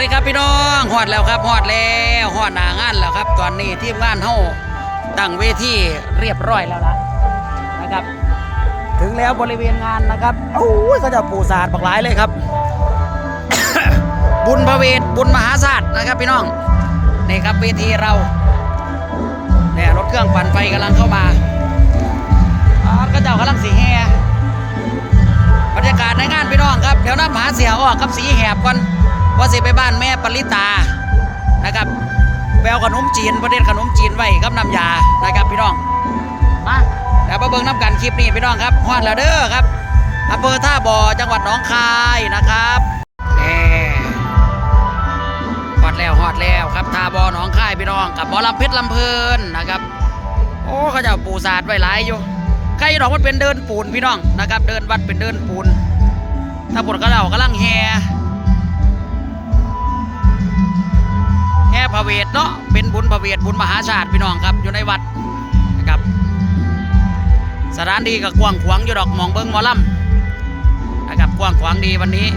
ดีครับพี่น้องฮอดแล้วครับฮอดแล้วฮอดหนางานแล้วครับ ตอนนี้ทีมงานเฮาตั้งเวทีเรียบร้อยแล้วล่ะนะครับ ถึงแล้วบริเวณงานนะครับโอ้ยก็จะปูศาสาดบักหลายเลยครับ บุญพระเวทบุญมหาศาสตร์นะครับพี่น้องนี่ครับเวทีเราเนี่ยรถเครื่องปั่นไฟกำลังเข้ามาก็เจ้ากำลังสีแห่บรรยากาศในงานพี่น้องครับเดี๋ยวน้ำหาเสียออกกับสีแหบก่อน ว่าสิไปบ้านแม่ปริตานะครับแววขนมจีนประเด็นขนมจีนไว้กับน้ำยานะครับพี่น้องมาเดี๋ยวมาเบิ่งน้ำกันคลิปนี้พี่น้องครับฮอดแล้วเด้อครับอำเภอท่าบ่อจังหวัดหนองคายนะครับแหมฮอดแล้วฮอดแล้วครับทาบอหนองค่ายพี่น้องกับหมอลำเพชรลำเพลินนะครับโอ้เขาเจะปูสาดไว้หลายอยู่ใครดอกมันเป็นเดินปูนพี่น้องนะครับ เดินวัดเป็นเดินปูนถ้าปวดกระเดากำลังแห่ ระเวทเนาะเป็นบุญพระเวทบุญมหาชาติพี่น้องครับอยู่ในวัดนะครับสถานที่ก็กว้างขวางอยู่ดอกหมองเบิ้งหมอลำนะครับกว้างขวางดีวันนี้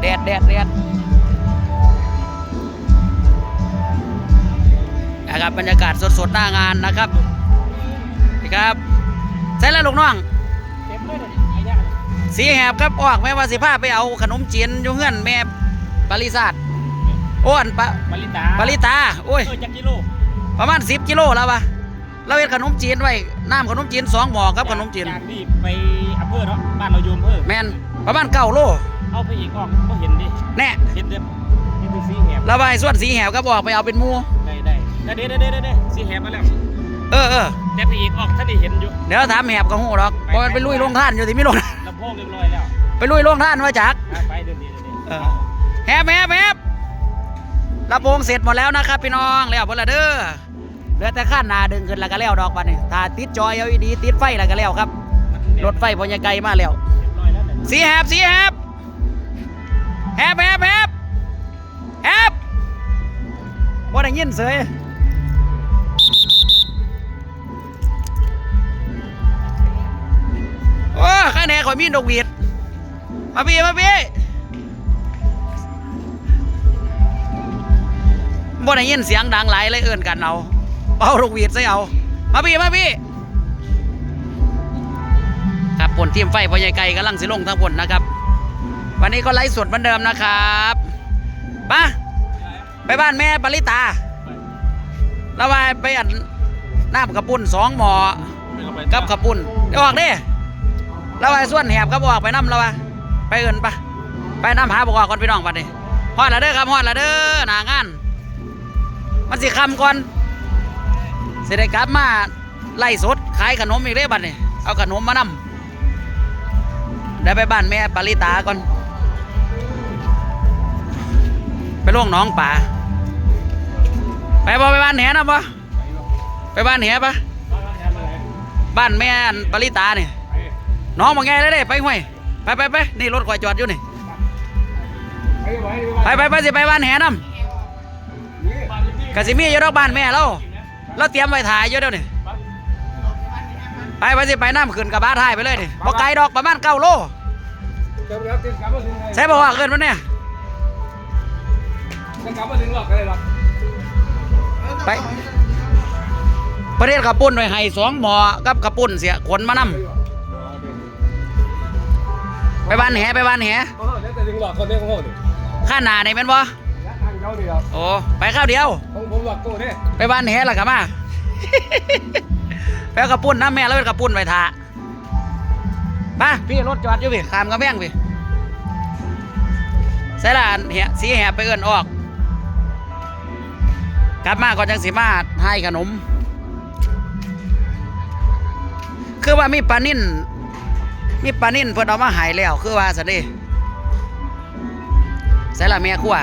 แดดแดดแดดนะครับบรรยากาศสดๆหน้างานนะครับนี่ครับ ใช่แล้วลูกน้องเต็มเลยเลยไอ้ยากสีแหบครับออกแม่ว่าสิพาไปเอาขนมจีนอยู่เฮือนแม่ปริศาสอ้วนปะมาริตาปริตาโอ้ยเออจักกิโลประมาณ10กิโลแล้ววะเราเฮ็ดขนมจีนไว้น้ำขนมจีนสองหม้อครับขนมจีนจากนี่ไปอำเภอเนาะบ้านเราอยู่อำเภอแมนประมาณเก้าโลเอาไปอีกออกก็เห็นดิแน่เห็นเด็ดเห็นเป็นสีแหบเราไปส่วนสีแหบก็บอกไปเอาเป็นหมูได้ได้ได้เด้ได้ได้ได้สีแหบมาแล้ว เออเออแต่ไปอีกออกท่านได้เห็นอยู่เดี๋ยวถามแหบกับหูหรอกเพราะมันไปลุยโรงท่านอยู่ที่มิโรงลำโพงเรียบร้อยแล้วไปลุยโรงท่านมาจากอะไปเดินดีเดินดีเออแหบแหบแหบลำโพงเสร็จหมดแล้วนะครับพี่น้องแล้วพนละเด้อเหลือแต่ข้านหนาดึงขึ้นแล้วก็แล้วดอกบัดนี่ถ้าติดจอย LED ติดไฟแล้วก็แล้วครับรถไฟพญาไกลมาแล้วเรียบร้อยแล้วเนี่ยสีแหบสีแหบแหบแหบแหบแหบว่าได้ยินเสย โอ้ข้าแหน่ข่อยมีนกหวีดมาพี่มาพี่บ่ได้ยินเสียงดังหลายเลยเอื่นกันเอาเอานกหวีดใส่เอา มาพี่มาพี่ครับผลทีมไฟพอใหญ่ไก่กำลังสิลงทั้งผลนะครับ วันนี้ก็ไลฟ์สดเหมือนเดิมนะครับมาไปบ้านแม่ปริตาแล้วไปไปอันน้ำกระปุ่นสองหมอกับกระปุ่นเดี๋ยวออกเด้ แล้วไปส่วนแหบก็บอกไปน้ำแล้ววะไปเอินปะไปน้ำหาบอกก่อนพี่น้องบัดนี้ฮอดละเด้อครับฮอดละเด้อหนางาน มันสิคำก่อนสิได้กลับมาไล่สดขายขนมอีกเด้อบัดนี้เอาขนมมานำได้ไปบ้านแม่ปริตาก่อน ไปล่วงน้องป่าไปบ่ไปบ้านแหนะบ่ไปบ้านแหปะบ้านแม่อันปริตาเนี่ย น้องบอกไงเลยเด้ไปห้วยไปไปไปนี่รถข่อยจอดอยู่นี่ไปไปไปสิไปบ้านแหน้ำกสิมีอยู่ดอกบ้านแม่เราเราเตรียมไว้ถ่ายอยู่เดี๋ยวนี้ไปไปสิไปน้ำขึ้นกับบ้านถ่ายไปเลยนี่บ่ไกลดอกประมาณเก้าโลใช่บอกว่าเกินมันเนี่ยไรหรอกไปประเทศกระปุ่นไว้ให้สองหมอกับกระปุ่นเสียขนมานำ ไปบ้านแหไปบ้านแหเขาเนี่ยแต่ถึงหลอกคนเนี้ยของเขาดิข้าหนานี่เป็นบ่ทางเขาเดียวโอ้ไปข้าวเดียว ของผมหลอกตัวเนี่ยไปบ้านแหล่ะครับมา ไปเอากระปุ่นน้ำแม่แล้วเป็นกระปุ่นไว้ทามาพี่รถจอดอยู่พี่ข้ามกระแพงพี่ใส่ละอันเหียสีแหบไปเอื้อนออก กลับมาก่อนจังสีมาให้ขนม คือว่ามีปลานิ่น มีปลานิ่นเพิ่นเอามาหายแล้วคือว่าสันเดีใส่ละแม่ครัว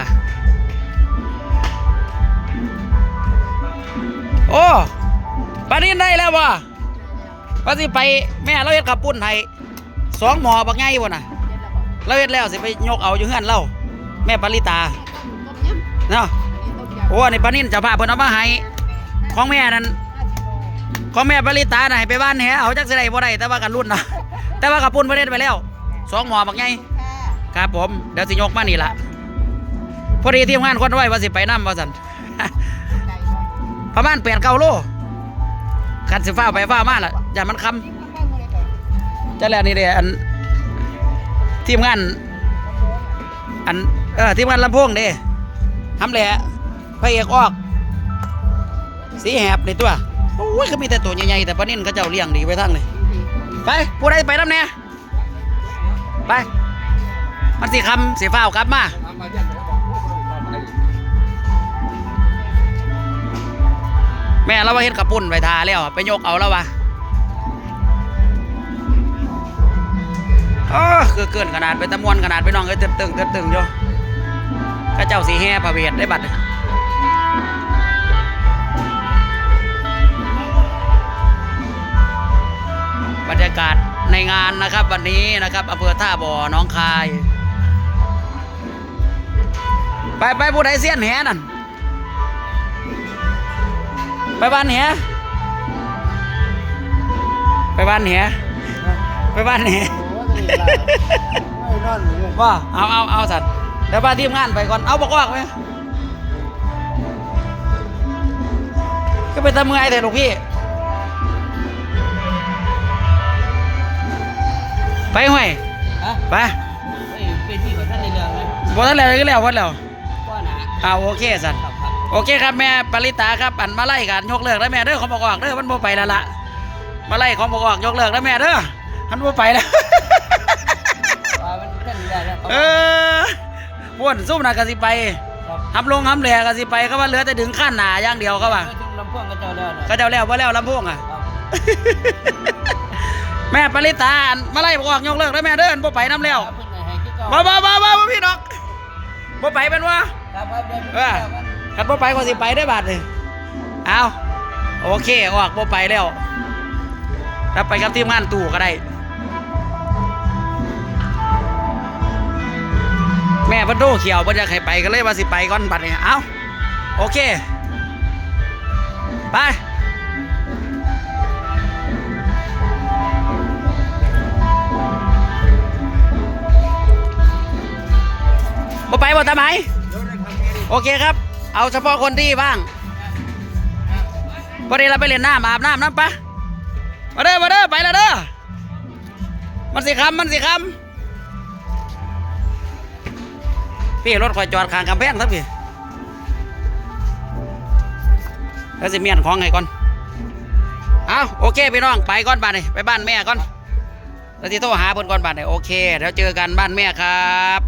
โอ้ปลานิ่นได้แล้วบ่ว่าสิไปแม่เราเฮ็ดขับปุ้นให้สองหมอบักไงบ่น่ะเราเฮ็ดแล้วสิไปยกเอาอยู่เฮือนเราแม่ปาริตาเนาะโอ้อันนี้ปลานิ่นจะพาเพิ่นเอามาให้ของแม่นั่นของแม่ปริตาน่ะให้ไปบ้านแหเอาจักสิได้บ่ได้แต่ว่ากันรุ่นนะ แต่ว่ากับปุ่นประเด็นไปแล้วสองหมอบักไงครับผมเดี๋ยวสิยกมานี่ละพอดีทีมงานคนไว้ว่าสิไปน้ำว่าสันประมาณแปดเก้าโลคันสิฟ้าวไปฟ้าวมาล่ะอย่ามันคำจะแล้วนี่เด้อันทีมงานอันเออทีมงานลำโพงเด้ทำแหละพระเอกออกสีแหบในตัวโอ้ยก็มีแต่ตัวใหญ่ๆแต่ปลานิ่นเขาเจ้าเลี้ยงดีไปทั้งเลย ไปผู้ใดไปน้ำเนี่ยไป มันสีคำสีฟ้าวกลับมา แม่เราว่าเห็นกระปุ่นไปทาแล้วไปยกเอาแล้ววะเออคือเกินขนาดไปตะมวนขนาดไปน้องเอ้ยเตึงตึงเตึงตึงอยู่ข้าเจ้าสีแห่พระเวทได้บัตร บรรยากาศในงานนะครับวันนี้นะครับอำเภอท่าบ่อหน้องคาย ไปไปผู้ใดเสี้ยนแหนั่นไปบ้านเหียไปบ้านเหียไปบ้านเหียว่าเอาเอาเอาสัตว์เดี๋ยวพาทีมงานไปก่อนเอาบอกว่าไหมก็ไปทำเงยแต่ลูกพี่ ไปห่วยฮะไปเฮ้ยเป็นที่ของท่านในเรื่องไหมบอทันแล้วก็แล้ววัดแล้วก็หนาเอาโอเคสัตว์ครับครับโอเคครับแม่ปริตาครับอันมาไล่กันยกเลิกแล้วแม่เด้อของบอกออกเด้อมันบ่ไปแล้วล่ะมาไล่ของบอกออกยกเลิกแล้วแม่เด้อมันบ่ไปแล้ว ว่ามันท่านในเรื่องแล้วเออพ่นซุ่มน่ะก็สิไปครับทำลงทำแหลก็สิไปก็ว่าเหลือแต่ดึงขั้นหนาอย่างเดียวก็ว่าก็ถึงลำพ่วงก็เจ้าแล้วนะก็เจ้าแล้วบ่แล้วลำโพงอะ ครับ แม่ปริตาอันมาไล่บอกออกยกเลิกแล้วแม่เด้อมันบ่ไปน้ำแล้วครับเพิ่นให้คือเก่าบ่บ่บ่บ่บ่พี่ดอกบ่ไปเป็นว่าครับครับเดี๋ยวเออคันบ่ไปก็สิไปได้บาดเลยเอาโอเคออกบ่ไปแล้วแล้วไปกับทีมงานตู่ก็ได้ แม่เพันโดเขียวบ่อยากให้ไปก็เลยว่าสิไปก่อนบัดนี้เอาโอเค ไป บ่ไปบ่ทำไมโอเคครับ เอาเฉพาะคนที่บ้างพอดีเราไปเล่นน้ำอาบน้ำน้ำปะมาเด้อมาเด้อไปแล้วเด้อมันสิคำมันสิคำพี่รถคอยจอดข้างกำแพงครับพี่แล้วสิเมียนของไงก่อนเอาโอเคพี่น้องไปก่อนบ้านนี่ไปบ้านแม่ก่อนแล้วที่โทรหาเพิ่นก่อนบ้านนี่โอเคเดี๋ยวเจอกันบ้านแม่ครับ